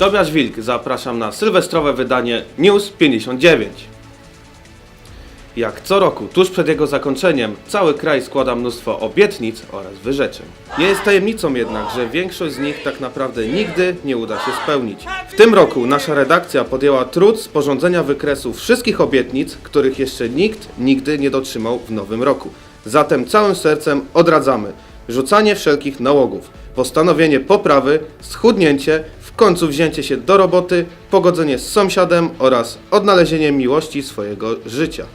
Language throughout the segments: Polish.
Tobiasz Wilk, zapraszam na sylwestrowe wydanie News 59. Jak co roku, tuż przed jego zakończeniem, cały kraj składa mnóstwo obietnic oraz wyrzeczeń. Nie jest tajemnicą jednak, że większość z nich tak naprawdę nigdy nie uda się spełnić. W tym roku nasza redakcja podjęła trud sporządzenia wykresu wszystkich obietnic, których jeszcze nikt nigdy nie dotrzymał w nowym roku. Zatem całym sercem odradzamy rzucanie wszelkich nałogów, postanowienie poprawy, schudnięcie, w końcu wzięcie się do roboty, pogodzenie z sąsiadem oraz odnalezienie miłości swojego życia.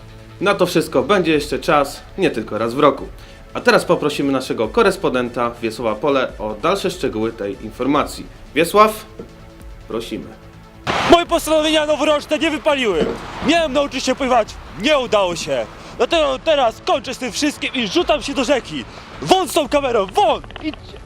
Na to wszystko będzie jeszcze czas, nie tylko raz w roku. A teraz poprosimy naszego korespondenta Wiesława Pole o dalsze szczegóły tej informacji. Wiesław, prosimy. Moje postanowienia noworoczne nie wypaliły. Miałem nauczyć się pływać, nie udało się. Dlatego teraz kończę z tym wszystkim i rzucam się do rzeki. Won z tą kamerą, won! Idźcie.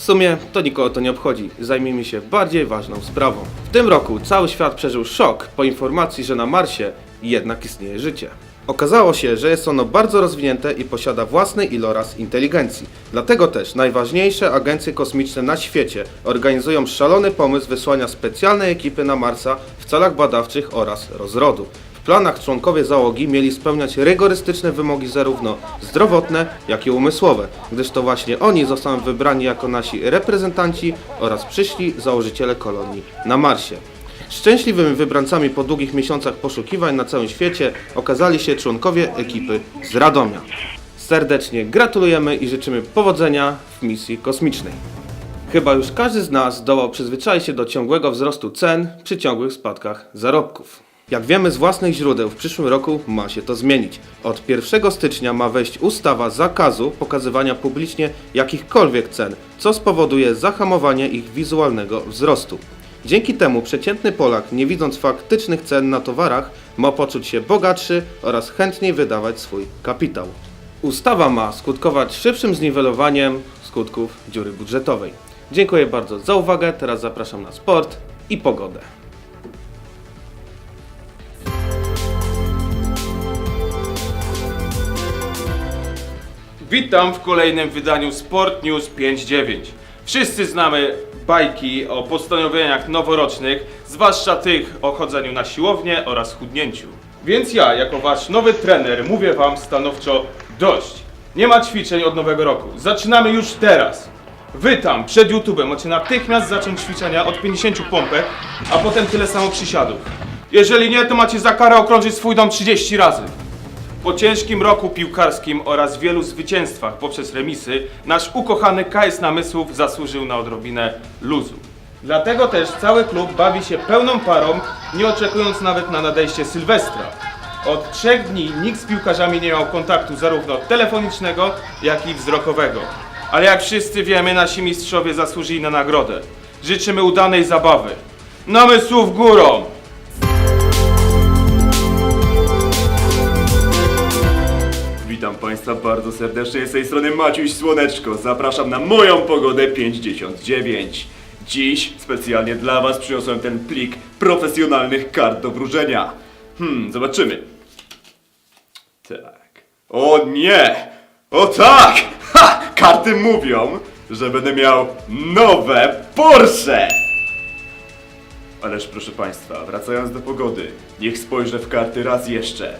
W sumie to nikogo to nie obchodzi. Zajmijmy się bardziej ważną sprawą. W tym roku cały świat przeżył szok po informacji, że na Marsie jednak istnieje życie. Okazało się, że jest ono bardzo rozwinięte i posiada własny iloraz inteligencji. Dlatego też najważniejsze agencje kosmiczne na świecie organizują szalony pomysł wysłania specjalnej ekipy na Marsa w celach badawczych oraz rozrodu. W planach członkowie załogi mieli spełniać rygorystyczne wymogi zarówno zdrowotne, jak i umysłowe, gdyż to właśnie oni zostaną wybrani jako nasi reprezentanci oraz przyszli założyciele kolonii na Marsie. Szczęśliwymi wybrancami po długich miesiącach poszukiwań na całym świecie okazali się członkowie ekipy z Radomia. Serdecznie gratulujemy i życzymy powodzenia w misji kosmicznej. Chyba już każdy z nas zdołał przyzwyczaić się do ciągłego wzrostu cen przy ciągłych spadkach zarobków. Jak wiemy z własnych źródeł, w przyszłym roku ma się to zmienić. Od 1 stycznia ma wejść ustawa zakazu pokazywania publicznie jakichkolwiek cen, co spowoduje zahamowanie ich wizualnego wzrostu. Dzięki temu przeciętny Polak, nie widząc faktycznych cen na towarach, ma poczuć się bogatszy oraz chętniej wydawać swój kapitał. Ustawa ma skutkować szybszym zniwelowaniem skutków dziury budżetowej. Dziękuję bardzo za uwagę. Teraz zapraszam na sport i pogodę. Witam w kolejnym wydaniu Sport News 5.9. Wszyscy znamy bajki o postanowieniach noworocznych, zwłaszcza tych o chodzeniu na siłownię oraz chudnięciu. Więc ja, jako wasz nowy trener, mówię wam stanowczo dość. Nie ma ćwiczeń od nowego roku. Zaczynamy już teraz. Wy tam, przed YouTube'em, macie natychmiast zacząć ćwiczenia od 50 pompek, a potem tyle samo przysiadów. Jeżeli nie, to macie za karę okrążyć swój dom 30 razy. Po ciężkim roku piłkarskim oraz wielu zwycięstwach poprzez remisy, nasz ukochany KS Namysłów zasłużył na odrobinę luzu. Dlatego też cały klub bawi się pełną parą, nie oczekując nawet na nadejście Sylwestra. Od trzech dni nikt z piłkarzami nie miał kontaktu zarówno telefonicznego, jak i wzrokowego. Ale jak wszyscy wiemy, nasi mistrzowie zasłużyli na nagrodę. Życzymy udanej zabawy. Namysłów górą! Witam Państwa bardzo serdecznie, z tej strony Maciuś Słoneczko. Zapraszam na moją pogodę 59. Dziś specjalnie dla Was przyniosłem ten plik profesjonalnych kart do wróżenia. Hmm, zobaczymy. Tak. O nie! O tak! Ha! Karty mówią, że będę miał nowe Porsche! Ależ proszę Państwa, wracając do pogody, niech spojrzę w karty raz jeszcze.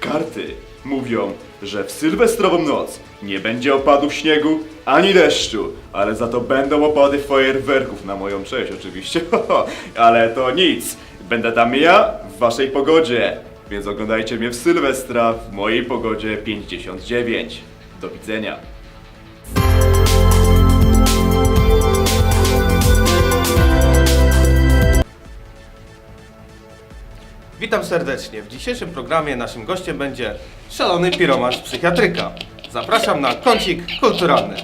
Karty mówią, że w sylwestrową noc nie będzie opadów śniegu ani deszczu, ale za to będą opady fajerwerków na moją cześć oczywiście. ale to nic. Będę tam ja w waszej pogodzie. Więc oglądajcie mnie w Sylwestra w mojej pogodzie 59. Do widzenia. Witam serdecznie. W dzisiejszym programie naszym gościem będzie szalony piroman z psychiatryka. Zapraszam na kącik kulturalny.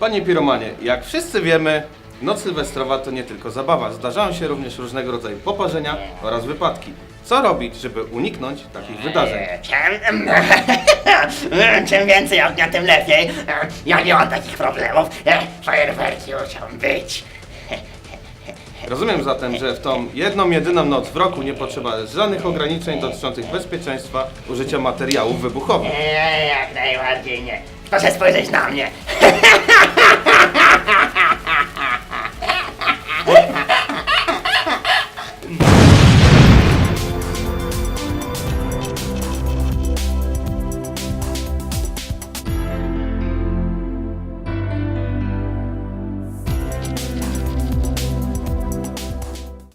Panie piromanie, jak wszyscy wiemy, noc sylwestrowa to nie tylko zabawa. Zdarzają się również różnego rodzaju poparzenia oraz wypadki. Co robić, żeby uniknąć takich wydarzeń? Czym, czym więcej ognia, tym lepiej. Ja nie mam takich problemów. Fajerwerki muszą być. Rozumiem zatem, że w tą jedną, jedyną noc w roku nie potrzeba żadnych ograniczeń dotyczących bezpieczeństwa użycia materiałów wybuchowych. Nie, jak najbardziej nie. Proszę spojrzeć na mnie.